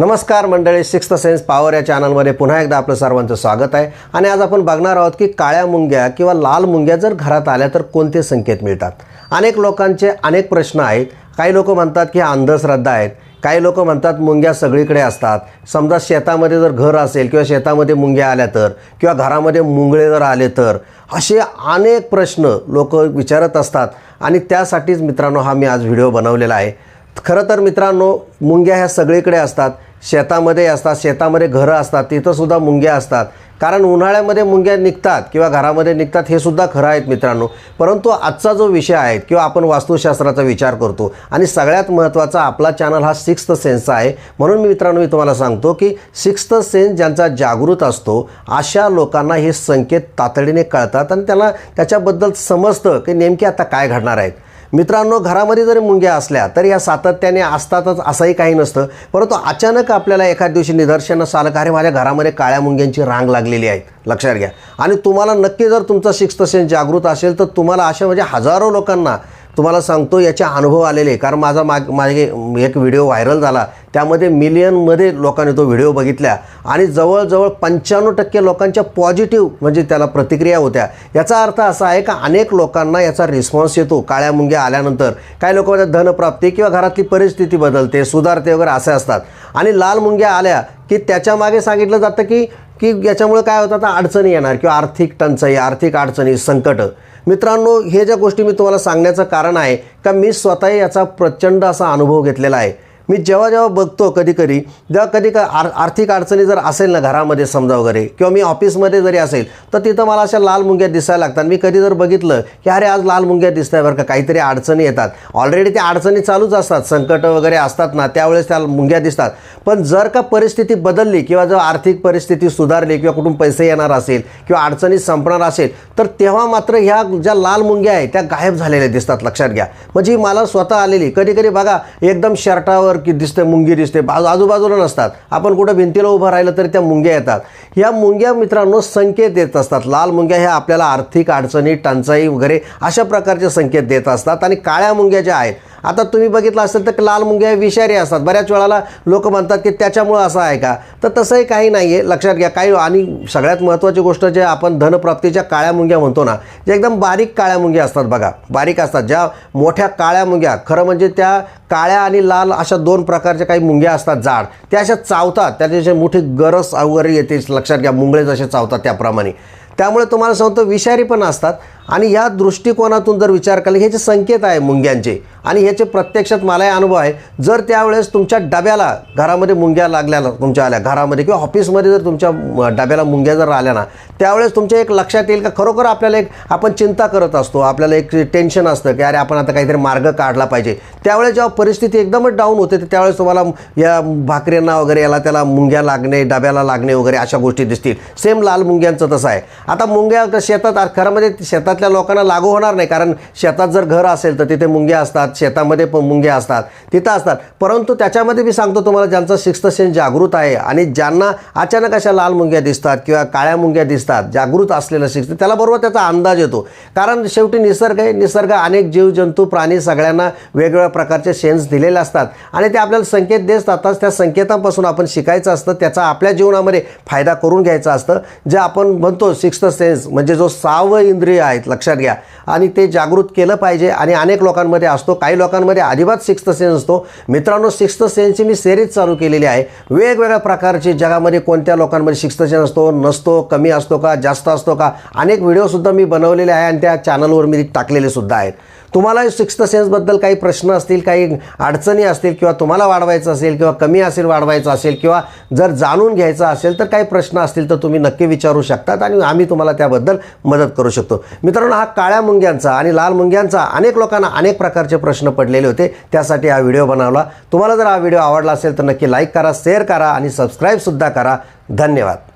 नमस्कार मंडळी sixth sense power या चॅनलमध्ये पुन्हा एकदा आपलं सर्वांचं स्वागत आहे. आणि आज आपण बघणार आहोत की काळ्या मुंग्या किंवा लाल मुंग्या जर घरात आल्या तर कोणते संकेत मिळतात? अनेक लोकांचे अनेक प्रश्न आहेत. काही लोक म्हणतात की अंधश्रद्धा आहेत काही लोक म्हणतात मुंग्या सगळीकडे असतात. समजा शेतामध्ये जर घर असेल किंवा शेतामध्ये मुंग्या आल्या तर किंवा घरामध्ये मुंगळे जर आले तर असे अनेक प्रश्न लोक विचारत असतात. आणि त्यासाठीच मित्रांनो हा मी आज व्हिडिओ बनवलेला आहे. खरं तर मित्रांनो मुंग्या ह्या सगळीकडे असतात. शेतामध्ये असतात शेतामध्ये घरं असतात तिथंसुद्धा मुंग्या असतात. कारण उन्हाळ्यामध्ये मुंग्या निघतात किंवा घरामध्ये निघतात हे सुद्धा खरं आहेत मित्रांनो. परंतु आजचा जो विषय आहे किंवा आपण वास्तुशास्त्राचा विचार करतो आणि सगळ्यात महत्त्वाचा आपला चॅनल हा सिक्स्थ सेन्सचा आहे म्हणून मी मित्रांनो मी तुम्हाला सांगतो की सिक्स्थ सेन्स ज्यांचा जागृत असतो अशा लोकांना हे संकेत तातडीने कळतात आणि त्याला त्याच्याबद्दल समजतं की नेमकी आता काय घडणार आहेत. मित्रांनो घरामध्ये जरी मुंग्या असल्या तर या सातत्याने असतातच असंही काही नसतं. परंतु अचानक आपल्याला एखाद दिवशी निदर्शनास आलं का अरे माझ्या घरामध्ये काळ्या मुंग्यांची रांग लागलेली आहे लक्षात घ्या. आणि तुम्हाला नक्की जर तुमचा सिक्स्थ सेन्स जागृत असेल तर तुम्हाला अशा म्हणजे हजारो लोकांना तुम्हाला सांगतो याचे अनुभव आलेले. कारण माझा माग मागे एक व्हिडिओ व्हायरल झाला. त्यामध्ये मिलियनमध्ये लोकांनी तो व्हिडिओ बघितला. आणि जवळजवळ पंच्याण्णव टक्के लोकांच्या पॉझिटिव्ह म्हणजे त्याला प्रतिक्रिया होत्या. याचा अर्थ असा आहे का अनेक लोकांना याचा रिस्पॉन्स येतो काळ्या मुंग्या आल्यानंतर. काही लोक म्हणतात धनप्राप्ती किंवा घरातली परिस्थिती बदलते सुधारते वगैरे असे असतात. आणि लाल मुंग्या आल्या की त्याच्यामागे सांगितलं जातं की की याच्यामुळे काय होतं आता अडचणी येणार किंवा आर्थिक टंचाई आर्थिक अडचणी संकटं. मित्रांनो हे ज्या गोष्टी मी तुम्हाला सांगण्याचं कारण आहे का मी स्वतः याचा प्रचंड असा अनुभव घेतलेला आहे. मी जेव्हा जेव्हा बघतो कधी कधी जेव्हा कधी का आर आर्थिक अडचणी जर असेल ना घरामध्ये समजा वगैरे किंवा मी ऑफिसमध्ये जरी असेल तर तिथं मला अशा लाल मुंग्या दिसायला लागतात. मी कधी जर बघितलं की अरे आज लाल मुंग्या दिसत आहे बरं का काहीतरी अडचणी येतात. ऑलरेडी त्या अडचणी चालूच असतात. संकट वगैरे असतात ना त्यावेळेस त्या मुंग्या दिसतात. पण जर का परिस्थिती बदलली किंवा जर आर्थिक परिस्थिती सुधारली किंवा कुठून पैसे येणार असेल किंवा अडचणी संपणार असेल तर तेव्हा मात्र ह्या ज्या लाल मुंग्या आहेत त्या गायब झालेल्या दिसतात. लक्षात घ्या. म्हणजे मला स्वतः आलेली. कधी कधी बघा एकदम शर्टावर की दिसते मुंगी दिसते बाजू आजूबाजूला नसतात. आपण कुठं भिंतीला उभं राहिलं तरी त्या मुंग्या येतात. ह्या मुंग्या मित्रांनो संकेत देत असतात. लाल मुंग्या ह्या आपल्याला आर्थिक अडचणी टंचाई वगैरे अशा प्रकारचे संकेत देत असतात. आणि काळ्या मुंग्या ज्या आहेत आता तुम्ही बघितलं असेल तर लाल मुंग्या विषारी असतात. बऱ्याच वेळाला लोक म्हणतात की त्याच्यामुळं असं आहे का? तर तसंही काही नाही आहे लक्षात घ्या काही आणि सगळ्यात महत्त्वाची गोष्ट जे आपण धनप्राप्तीच्या काळ्या मुंग्या म्हणतो ना जे एकदम बारीक काळ्या मुंग्या असतात बघा. बारीक असतात. ज्या मोठ्या काळ्या मुंग्या खरं म्हणजे त्या काळ्या आणि लाल अशा दोन प्रकारच्या काही मुंग्या असतात जाड. त्या अशा चावतात. त्याच्या मोठी गरज वगैरे येते लक्षात घ्या मुंगळे जसे चावतात त्याप्रमाणे. त्यामुळे तुम्हाला सांगतो विषारी पण असतात. आणि या दृष्टिकोनातून जर विचार केला हे जे संकेत आहे मुंग्यांचे आणि ह्याचे प्रत्यक्षात मलाही अनुभव आहे जर त्यावेळेस तुमच्या डब्याला घरामध्ये मुंग्या लागल्या तुमच्या आल्या घरामध्ये किंवा ऑफिसमध्ये जर तुमच्या डब्याला मुंग्या जर आल्या ना त्यावेळेस तुमच्या एक लक्षात येईल का खरोखर आपल्याला एक आपण चिंता करत असतो आपल्याला एक टेन्शन असतं की अरे आपण आता काहीतरी मार्ग काढला पाहिजे. त्यावेळेस जेव्हा परिस्थिती एकदमच डाऊन होते तर त्यावेळेस तुम्हाला या भाकऱ्यांना वगैरे याला त्याला मुंग्या लागणे डब्याला लागणे वगैरे अशा गोष्टी दिसतील. सेम लाल मुंग्यांचं तसं आहे. आता मुंग्या शेतात खरंमध्ये शेतातल्या लोकांना लागू होणार नाही. कारण शेतात जर घर असेल तर तिथे मुंग्या असतात शेतामध्ये पण मुंग्या असतात तिथं असतात. परंतु त्याच्यामध्ये मी सांगतो तुम्हाला ज्यांचं सिक्स्थ सेन्स जागृत आहे आणि ज्यांना अचानक अशा लाल मुंग्या दिसतात किंवा काळ्या मुंग्या दिसतात जागृत असलेलं सिक्स्थ त्याला बरोबर त्याचा अंदाज येतो. कारण शेवटी निसर्ग आहे निसर्ग अनेक जीवजंतू प्राणी सगळ्यांना वेगवेगळ्या प्रकारचे सेन्स दिलेले असतात. आणि ते आपल्याला संकेत देत असतात त्या संकेतांपासून आपण शिकायचं असतं त्याचा आपल्या जीवनामध्ये फायदा करून घ्यायचा असतं. जे आपण म्हणतो सिक्स्थ सेन्स म्हणजे जो साव इंद्रिय आहेत लक्षात घ्या. आणि ते जागृत केलं पाहिजे. आणि अनेक लोकांमध्ये असतो. काही लोकांमध्ये अजिबात सिक्स्थ सेन्स असतो मित्रांनो सिक्स्थ सेन्सची मी सेरीज चालू केलेली आहे. वेगवेगळ्या प्रकारचे जगामध्ये कोणत्या लोकांमध्ये सिक्स्थ सेन्स असतो नसतो कमी असतो का जास्त असतो का अनेक व्हिडिओसुद्धा मी बनवलेले आहे आणि त्या चॅनलवर मी टाकलेले सुद्धा आहेत. तुम्हाला सिक्स्थ सेन्सबद्दल काही प्रश्न असतील काही अडचणी असतील किंवा तुम्हाला वाढवायचं असेल किंवा कमी असेल वाढवायचं असेल किंवा जर जाणून घ्यायचं असेल तर काही प्रश्न असतील तर तुम्ही नक्की विचारू शकतात आणि आम्ही तुम्हाला त्याबद्दल मदत करू शकतो. मित्रांनो हा काळ्या मुंग्यांचा आणि लाल मुंग्यांचा अनेक लोकांना अनेक प्रकारचे प्रश्न पडलेले होते. त्यासाठी हा व्हिडिओ बनवला. तुम्हाला जर हा व्हिडिओ आवडला असेल तर नक्की लाईक करा शेअर करा आणि सबस्क्राईबसुद्धा करा. धन्यवाद.